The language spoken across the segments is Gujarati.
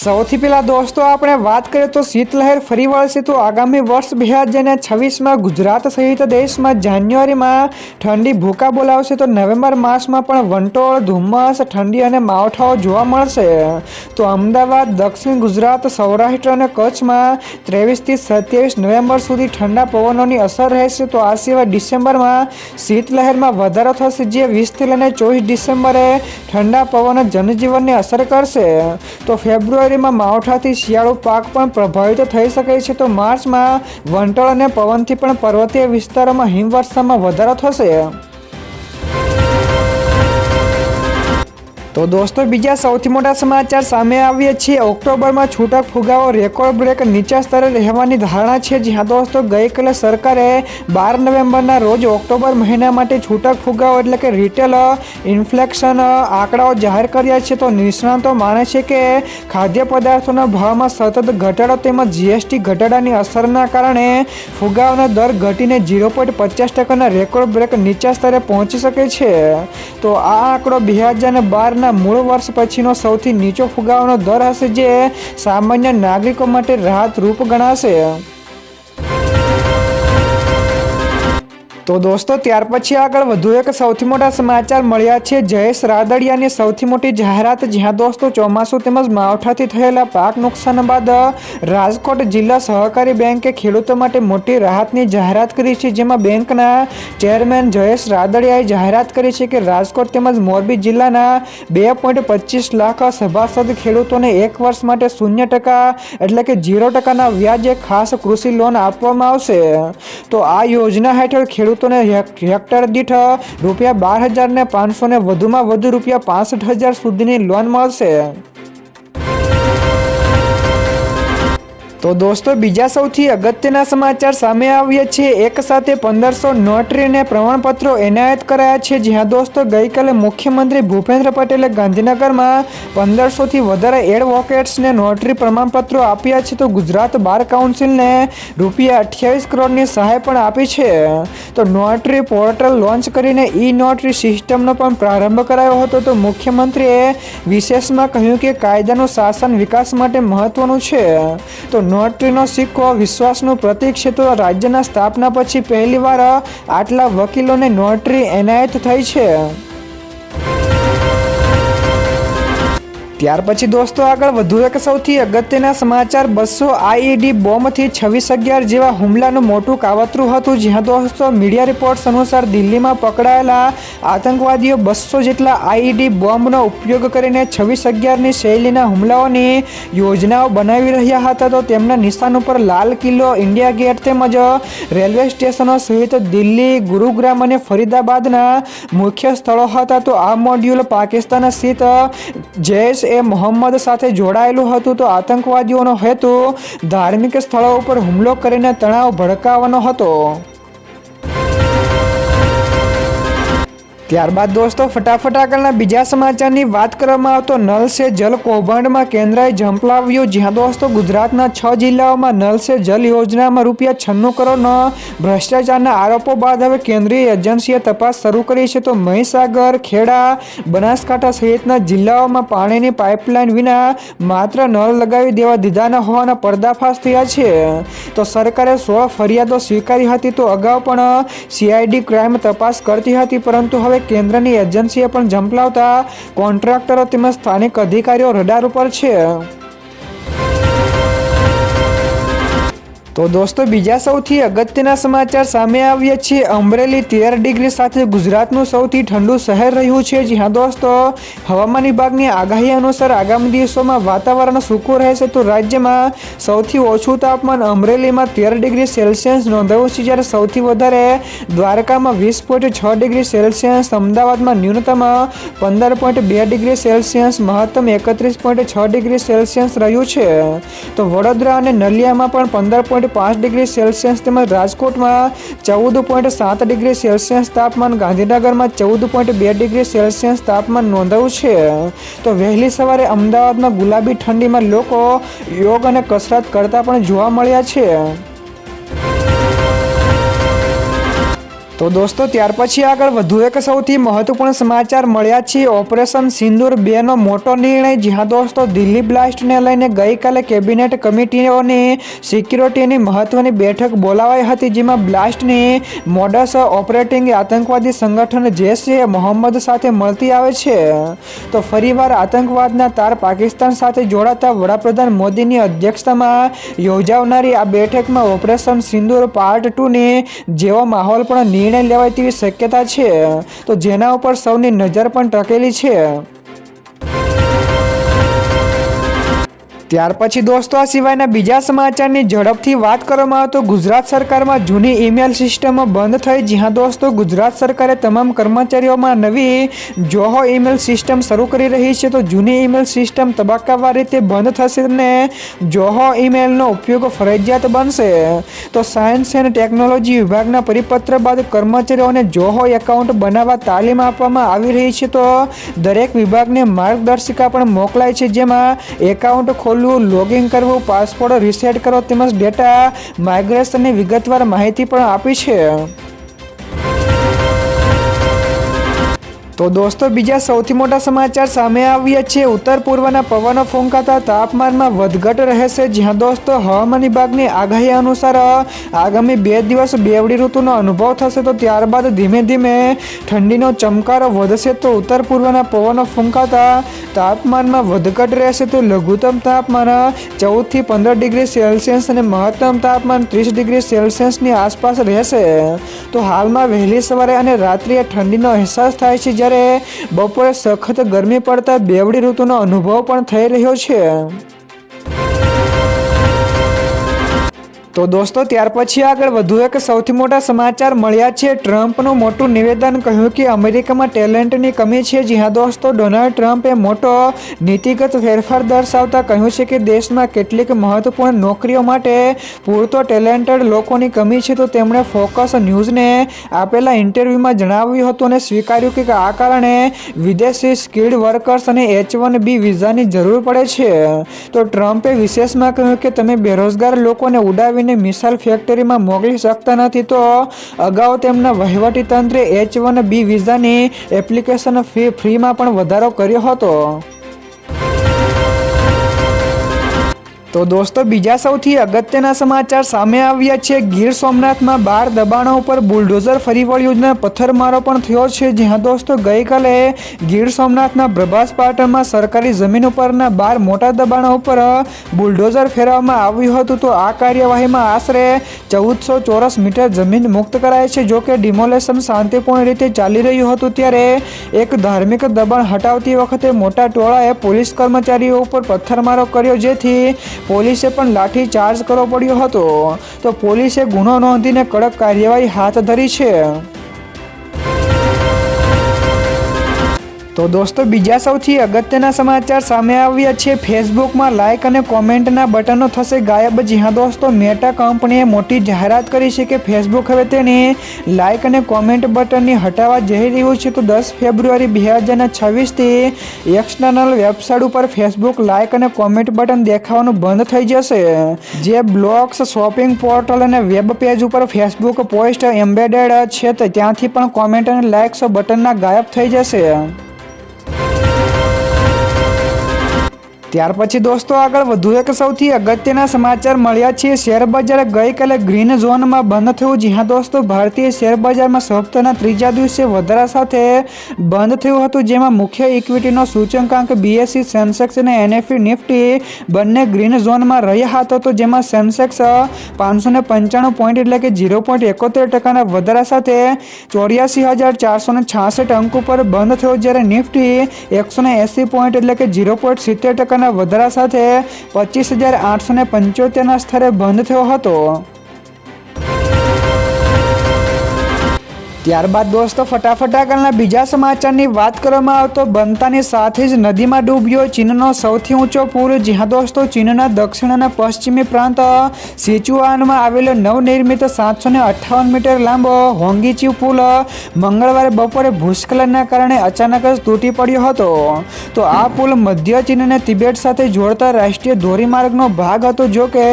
સૌથી પહેલા દોસ્તો, આપણે વાત કરીએ તો શીતલહેર ફરી વળશે તો આગામી વર્ષ બે હજાર છવ્વીસમાં ગુજરાત સહિત દેશમાં જાન્યુઆરીમાં ઠંડી ભૂકા બોલાવશે તો નવેમ્બર માસમાં પણ વંટોળ, ધુમ્મસ, ઠંડી અને માવઠાઓ જોવા મળશે. તો અમદાવાદ, દક્ષિણ ગુજરાત, સૌરાષ્ટ્ર અને કચ્છમાં ત્રેવીસથી સત્યાવીસ નવેમ્બર સુધી ઠંડા પવનોની અસર રહેશે. તો આ સિવાય ડિસેમ્બરમાં શીતલહેરમાં વધારો થશે, જે વીસથી લઈને ચોવીસ ડિસેમ્બરે ઠંડા પવન જનજીવનને અસર કરશે. તો ફેબ્રુઆરીમાં માવઠાથી શિયાળુ પાક પણ પ્રભાવિત થઈ શકે છે. તો માર્ચમાં વંટોળ અને પવનથી પણ પર્વતીય વિસ્તારોમાં હિમવર્ષામાં વધારો થશે. તો દોસ્તો, બીજા સૌથી મોટા સમાચાર સામે આવીએ છીએ ઓક્ટોબરમાં છૂટક ફુગાવો, રેકોર્ડ બ્રેક નીચા સ્તરે રહેવાની ધારણા છે. જ્યાં દોસ્તો, ગઈકાલે સરકારે બાર નવેમ્બરના રોજ ઓક્ટોબર મહિના માટે છૂટક ફુગાવો એટલે કે રિટેલ ઇન્ફ્લેક્શન આંકડાઓ જાહેર કર્યા છે. તો નિષ્ણાતો માને છે કે ખાદ્ય પદાર્થોના ભાવમાં સતત ઘટાડો તેમજ જીએસટી ઘટાડાની અસરના કારણે ફુગાવાનો દર ઘટીને ઝીરો પોઈન્ટ પચાસ ટકાના રેકોર્ડ બ્રેક નીચા સ્તરે પહોંચી શકે છે. તો આ આંકડો બે હજાર બારના મૂળ વર્ષ પછીનો સૌથી નીચો ફુગાવાનો દર હશે જે સામાન્ય નાગરિકો માટે રાહતરૂપ ગણાશે. તો દોસ્તો, ત્યાર પછી આગળ વધુ એક સૌથી મોટા સમાચાર મળ્યા છે. જયેશ રાદડિયાની સૌથી મોટી જાહેરાત, જ્યાં દોસ્તો ચોમાસું તેમજ માવઠાથી થયેલા પાક નુકસાન બાદ રાજકોટ જિલ્લા સહકારી બેંકે ખેડૂતો માટે મોટી રાહતની જાહેરાત કરી છે, જેમાં બેંકના ચેરમેન જયેશ રાદડિયાએ જાહેરાત કરી છે કે રાજકોટ તેમજ મોરબી જિલ્લાના બે પોઈન્ટ પચીસ લાખ સભાસદ ખેડૂતોને એક વર્ષ માટે શૂન્ય ટકા એટલે કે ઝીરો ટકાના વ્યાજે ખાસ કૃષિ લોન આપવામાં આવશે. તો આ યોજના હેઠળ ખેડૂતોને હેક્ટર દીઠ રૂપિયા બાર હજાર ને પાંચસો ને વધુમાં વધુ રૂપિયા પાસઠ હજાર સુધીની લોન મળશે. તો દોસ્તો, બીજા સૌથી અગત્યના સમાચાર સામે આવ્યા છે. એક સાથે પંદરસો નોટરીને પ્રમાણપત્રો એનાયત કરાયા છે. જ્યાં દોસ્તો, ગઈકાલે મુખ્યમંત્રી ભૂપેન્દ્ર પટેલે ગાંધીનગરમાં પંદરસોથી વધારે એડવોકેટ્સને નોટરી પ્રમાણપત્રો આપ્યા છે. તો ગુજરાત બાર કાઉન્સિલને રૂપિયા અઠ્યાવીસ કરોડની સહાય પણ આપી છે. તો નોટરી પોર્ટલ લોન્ચ કરીને ઈ નોટરી સિસ્ટમનો પણ પ્રારંભ કરાયો હતો. તો મુખ્યમંત્રીએ વિશેષમાં કહ્યું કે કાયદાનું શાસન વિકાસ માટે મહત્વનું છે. તો નોટરીનો સિક્કો વિશ્વાસનું પ્રતીક છે તો રાજ્યના સ્થાપના પછી પહેલીવાર આટલા વકીલોને નોટરી એનાયત થઈ છે. ત્યાર પછી દોસ્તો આગળ વધુ એક સૌથી અગત્યના સમાચાર. બસો આઈઈડી બોમ્બથી છવ્વીસ અગિયાર જેવા હુમલાનું મોટું કાવતરું હતું, જ્યાં દોસ્તો મીડિયા રિપોર્ટ્સ અનુસાર દિલ્હીમાં પકડાયેલા આતંકવાદીઓ બસો જેટલા આઈઈડી બોમ્બનો ઉપયોગ કરીને છવ્વીસ અગિયારની શૈલીના હુમલાઓની યોજનાઓ બનાવી રહ્યા હતા. તો તેમના નિશાન ઉપર લાલ કિલ્લો, ઇન્ડિયા ગેટ તેમજ રેલવે સ્ટેશનો સહિત દિલ્હી, ગુરુગ્રામ અને ફરીદાબાદના મુખ્ય સ્થળો હતા. તો આ મોડ્યુલ પાકિસ્તાન સ્થિત જૈશ એ મોહમ્મદ સાથે જોડાયેલું હતું તો આતંકવાદીઓનો હેતુ ધાર્મિક સ્થળો ઉપર હુમલો કરીને તણાવ ભડકાવવાનો હતો. ત્યારબાદ દોસ્તો, ફટાફટ આગળના બીજા સમાચારની વાત કરવામાં આવતો નલ સે જલ કૌભાંડમાં કેન્દ્રએ ઝંપલાવ્યું જ્યાં દોસ્તો ગુજરાતના છ જિલ્લાઓમાં નલ સે જલ યોજનામાં રૂપિયા છન્નું કરોડનો ભ્રષ્ટાચારના આરોપો બાદ હવે કેન્દ્રીય એજન્સીએ તપાસ શરૂ કરી છે. તો મહીસાગર, ખેડા, બનાસકાંઠા સહિતના જિલ્લાઓમાં પાણીની પાઇપલાઇન વિના માત્ર નળ લગાવી દેવા દીધાના હોવાના પર્દાફાશ થયા છે. તો સરકારે સોળ ફરિયાદો સ્વીકારી હતી તો અગાઉ પણ સીઆઈડી ક્રાઇમ તપાસ કરતી હતી, પરંતુ હવે કેન્દ્રની એજન્સીએ પણ ઝંપલાવતા કોન્ટ્રાક્ટરો તેમજ સ્થાનિક અધિકારીઓ રડાર ઉપર છે. તો દોસ્તો, બીજા સૌથી અગત્યના સમાચાર સામે આવ્યા છે. અમરેલી તેર ડિગ્રી સાથે ગુજરાતનું સૌથી ઠંડુ શહેર રહ્યું છે. જ્યાં દોસ્તો હવામાન વિભાગની આગાહી અનુસાર આગામી દિવસોમાં વાતાવરણ સૂકું રહેશે. તો રાજ્યમાં સૌથી ઓછું તાપમાન અમરેલીમાં તેર ડિગ્રી સેલ્સિયસ નોંધાયું છે. જ્યારે સૌથી વધારે દ્વારકામાં વીસ પોઈન્ટ છ ડિગ્રી સેલ્સિયસ, અમદાવાદમાં ન્યૂનતમ પંદર પોઈન્ટ બે ડિગ્રી સેલ્સિયસ, મહત્તમ એકત્રીસ પોઈન્ટ છ ડિગ્રી સેલ્સિયસ રહ્યું છે. તો વડોદરા અને નલિયામાં પણ પંદર પોઈન્ટ પાંચ ડિગ્રી સેલ્સિયસ તેમજ રાજકોટમાં ચૌદ પોઈન્ટ સાત ડિગ્રી સેલ્સિયસ તાપમાન, ગાંધીનગરમાં ચૌદ પોઈન્ટ બે ડિગ્રી સેલ્સિયસ તાપમાન નોંધાયું છે. તો વહેલી સવારે અમદાવાદમાં ગુલાબી ઠંડીમાં લોકો યોગ અને કસરત કરતા પણ જોવા મળ્યા છે. તો દોસ્તો, ત્યાર પછી આગળ વધુ એક સૌથી મહત્વપૂર્ણ સમાચાર મળ્યા છે. ઓપરેશન સિંદૂર બેનો મોટો નિર્ણય. જ્યાં દોસ્તો, દિલ્હી બ્લાસ્ટને લઈને ગઈકાલે કેબિનેટ કમિટીઓની સિક્યુરિટીની મહત્વની બેઠક બોલાવાઈ હતી, જેમાં બ્લાસ્ટની મોડસ ઓપરેટિંગ આતંકવાદી સંગઠન જૈશ એ મોહમ્મદ સાથે મળતી આવે છે. તો ફરીવાર આતંકવાદના તાર પાકિસ્તાન સાથે જોડાતા વડાપ્રધાન મોદીની અધ્યક્ષતામાં યોજાવનારી આ બેઠકમાં ઓપરેશન સિંદૂર પાર્ટ ટુની જેવો માહોલ પણ નિર્ણય લેવાય તેવી શક્યતા છે. તો જેના ઉપર સૌની નજર પણ ટકેલી છે. ત્યાર પછી દોસ્તો, આ સિવાયના બીજા સમાચારની ઝડપથી વાત કરવામાં આવે તો ગુજરાત સરકારમાં જૂની ઈમેલ સિસ્ટમ બંધ થઈ. જ્યાં દોસ્તો, ગુજરાત સરકારે તમામ કર્મચારીઓમાં નવી જોહો ઈમેલ સિસ્ટમ શરૂ કરી રહી છે. તો જૂની ઈમેલ સિસ્ટમ તબક્કાવાર રીતે બંધ થશે અને જોહો ઈમેલનો ઉપયોગ ફરજિયાત બનશે. તો સાયન્સ એન્ડ ટેકનોલોજી વિભાગના પરિપત્ર બાદ કર્મચારીઓને જોહો એકાઉન્ટ બનાવવા તાલીમ આપવામાં આવી રહી છે. તો દરેક વિભાગને માર્ગદર્શિકા પણ મોકલાય છે, જેમાં એકાઉન્ટ ખોલવું લોગિન કરવું પાસવર્ડ રીસેટ કરો તેમજ ડેટા માઇગ્રેશનની વિગતવાર માહિતી પણ આપી છે. તો દોસ્તો, બીજા સૌથી મોટા સમાચાર સામે આવ્યા છે. ઉત્તર પૂર્વના પવનો ફૂંકાતા તાપમાનમાં વધઘટ રહેશે. જ્યાં દોસ્તો, હવામાન વિભાગની આગાહી અનુસાર, આગામી બે દિવસ બેવડી ઋતુનો અનુભવ થશે. તો ત્યારબાદ ધીમે ધીમે ઠંડીનો ચમકારો વધશે. તો ઉત્તર પૂર્વના પવનો ફૂંકાતા તાપમાનમાં વધઘટ રહેશે. તો લઘુત્તમ તાપમાન ચૌદથી પંદર ડિગ્રી સેલ્સિયસ અને મહત્તમ તાપમાન ત્રીસ ડિગ્રી સેલ્સિયસની આસપાસ રહેશે. તો હાલમાં વહેલી સવારે અને રાત્રિએ ઠંડીનો અહેસાસ થાય છે. જ્યારે બપોરે સખત ગરમી પડતા બેવડી ઋતુનો અનુભવ પણ થઈ રહ્યો છે. તો દોસ્તો, ત્યાર પછી આગળ વધુ એક સૌથી મોટા સમાચાર મળ્યા છે. ટ્રમ્પનું મોટું નિવેદન કહ્યું કે અમેરિકામાં ટેલેન્ટની કમી છે. જ્યાં દોસ્તો, ડોનાલ્ડ ટ્રમ્પે મોટો નીતિગત ફેરફાર દર્શાવતા કહ્યું છે કે દેશમાં કેટલીક મહત્વપૂર્ણ નોકરીઓ માટે પૂરતો ટેલેન્ટેડ લોકોની કમી છે. તો તેમણે ફોકસ ન્યૂઝને આપેલા ઇન્ટરવ્યૂમાં જણાવ્યું હતું અને સ્વીકાર્યું કે આ કારણે વિદેશી સ્કિલ્ડ વર્કર્સ અને એચ વન બી વિઝાની જરૂર પડે છે. તો ટ્રમ્પે વિશેષમાં કહ્યું કે તમે બેરોજગાર લોકોને ઉડાવીને મિસાઇલ ફેક્ટરીમાં મોકલી શકતા નથી, તો અગાઉ તેમના વહીવટી તંત્રે એચ વન બી વિઝાની એપ્લિકેશન ફી, ફ્રીમાં પણ વધારો કર્યો હતો. તો દોસ્તો, બીજા સૌથી અગત્યના સમાચાર સામે આવ્યા છે. ગીર સોમનાથમાં બાર દબાણો ઉપર બુલડોઝર ફરી વળ્યું પથ્થરમારો પણ થયો છે. જ્યાં દોસ્તો, ગઈકાલે ગીર સોમનાથના પ્રભાસ પાટણમાં સરકારી જમીન ઉપરના બાર મોટા દબાણો ઉપર બુલડોઝર ફેરવવામાં આવ્યું હતું. તો આ કાર્યવાહીમાં આશરે ચૌદસો ચોરસ મીટર જમીન મુક્ત કરાય છે. જો કે ડિમોલેશન શાંતિપૂર્ણ રીતે ચાલી રહ્યું હતું, ત્યારે એક ધાર્મિક દબાણ હટાવતી વખતે મોટા ટોળાએ પોલીસ કર્મચારીઓ ઉપર પથ્થરમારો કર્યો, જેથી પોલીસે પણ લાઠી ચાર્જ કરવો પડ્યો હતો. તો પોલીસે ગુનો નોંધીને કડક કાર્યવાહી હાથ ધરી છે. તો દોસ્તો, બીજા સૌથી અગત્યના સમાચાર સામે આવ્યા છે. ફેસબુકમાં લાઇક અને કોમેન્ટના બટનો થશે ગાયબ. જ્યાં દોસ્તો, મેટા કંપનીએ મોટી જાહેરાત કરી છે કે ફેસબુક હવે તેને લાઇક અને કોમેન્ટ બટનની હટાવવા જઈ રહ્યું છે. તો દસ ફેબ્રુઆરી બે હજાર છવ્વીસથી એક્સટર્નલ વેબસાઇટ ઉપર ફેસબુક લાઇક અને કોમેન્ટ બટન દેખાવાનું બંધ થઈ જશે. જે બ્લોગ્સ, શોપિંગ પોર્ટલ અને વેબ પેજ ઉપર ફેસબુક પોસ્ટ એમ્બેડેડ છે ત્યાંથી પણ કોમેન્ટ અને લાઇક્સ બટનના ગાયબ થઈ જશે. Bye. ત્યાર પછી દોસ્તો આગળ વધુ એક સૌથી અગત્યના સમાચાર મળ્યા છે. શેર બજાર ગઈકાલે ગ્રીન ઝોનમાં બંધ થયું, જ્યાં દોસ્તો ભારતીય શેર બજારમાં સપ્તાહના ત્રીજા દિવસે વધારા સાથે બંધ થયું હતું, જેમાં મુખ્ય ઇક્વિટીનો સૂચકાંક બીએસસી સેન્સેક્સ અને એનએફી નિફ્ટી બંને ગ્રીન ઝોનમાં રહ્યા હતા, તો જેમાં સેન્સેક્સ પાંચસો પંચાણું પોઈન્ટ એટલે કે ઝીરો પોઈન્ટ એકોતેર ટકાના વધારા સાથે ચોર્યાસી હજાર ચારસો છાસઠ અંક ઉપર બંધ થયો, જ્યારે નિફ્ટી એકસો એંસી પોઈન્ટ એટલે કે ઝીરો પોઈન્ટ સિત્તેર ટકાના વધારા સાથે પચીસ હજાર આઠસો પંચોતેરના સ્તરે બંધ થયો હતો. ત્યારબાદ દોસ્તો, ફટાફટ આગળના બીજા સમાચારની વાત કરવામાં આવતો બનતાની સાથે જ નદીમાં ડૂબ્યો ચીનનો સૌથી ઊંચો પુલ, જ્યાં દોસ્તો ચીનના દક્ષિણ અને પશ્ચિમી પ્રાંત સિચુઆનમાં આવેલો નવનિર્મિત સાતસો ને અઠ્ઠાવન મીટર લાંબો હોંગીચી પુલ મંગળવારે બપોરે ભૂસ્ખલનના કારણે અચાનક જ તૂટી પડ્યો હતો. તો આ પુલ મધ્ય ચીન અને તિબેટ સાથે જોડતા રાષ્ટ્રીય ધોરીમાર્ગનો ભાગ હતો, જો કે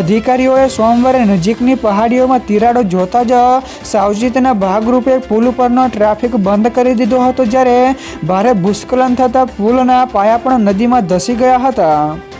અધિકારીઓએ સોમવારે નજીકની પહાડીઓમાં તિરાડો જોતા જ સાવચેતીના ભાગરૂપે પુલ પરનો ટ્રાફિક બંધ કરી દીધો હતો જ્યારે ભારે ભૂસ્ખલન થતાં પુલના પાયા પણ નદીમાં ધસી ગયા હતા.